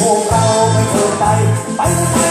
โคเตาไปเถอะไปไปเถอะไป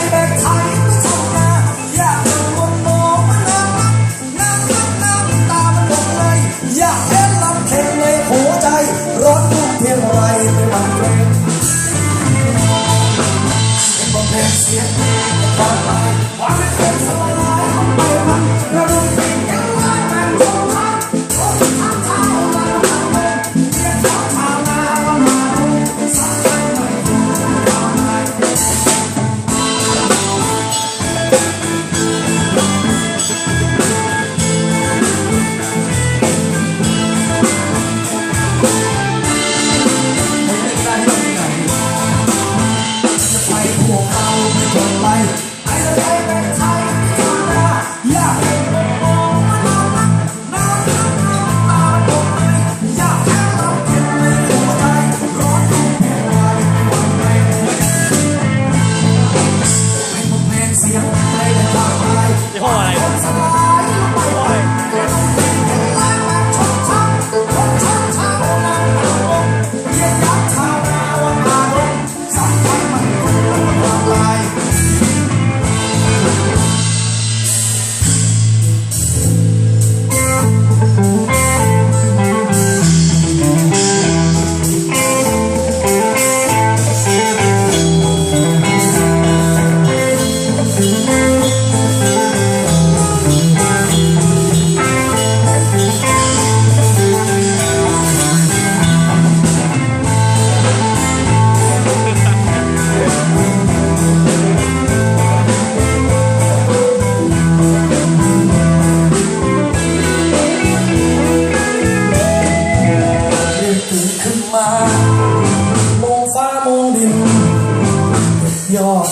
my life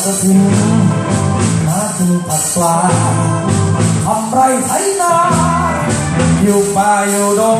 จะถึงาถึงผักปลาทำไรไถนาอยู่ป่าอยู่ดง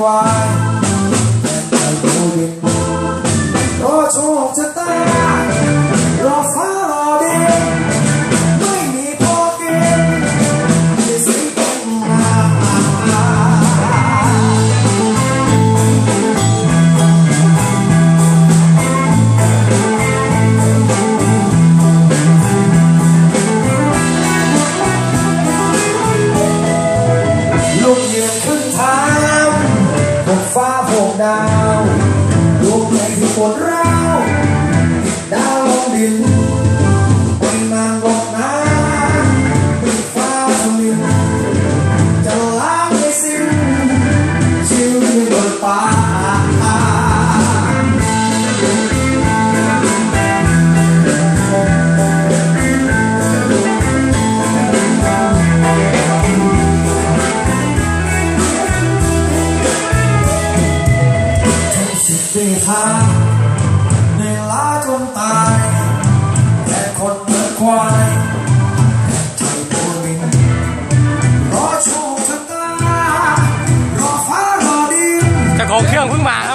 快，但太过瘾。我总在等。saudade. gần vững Mạc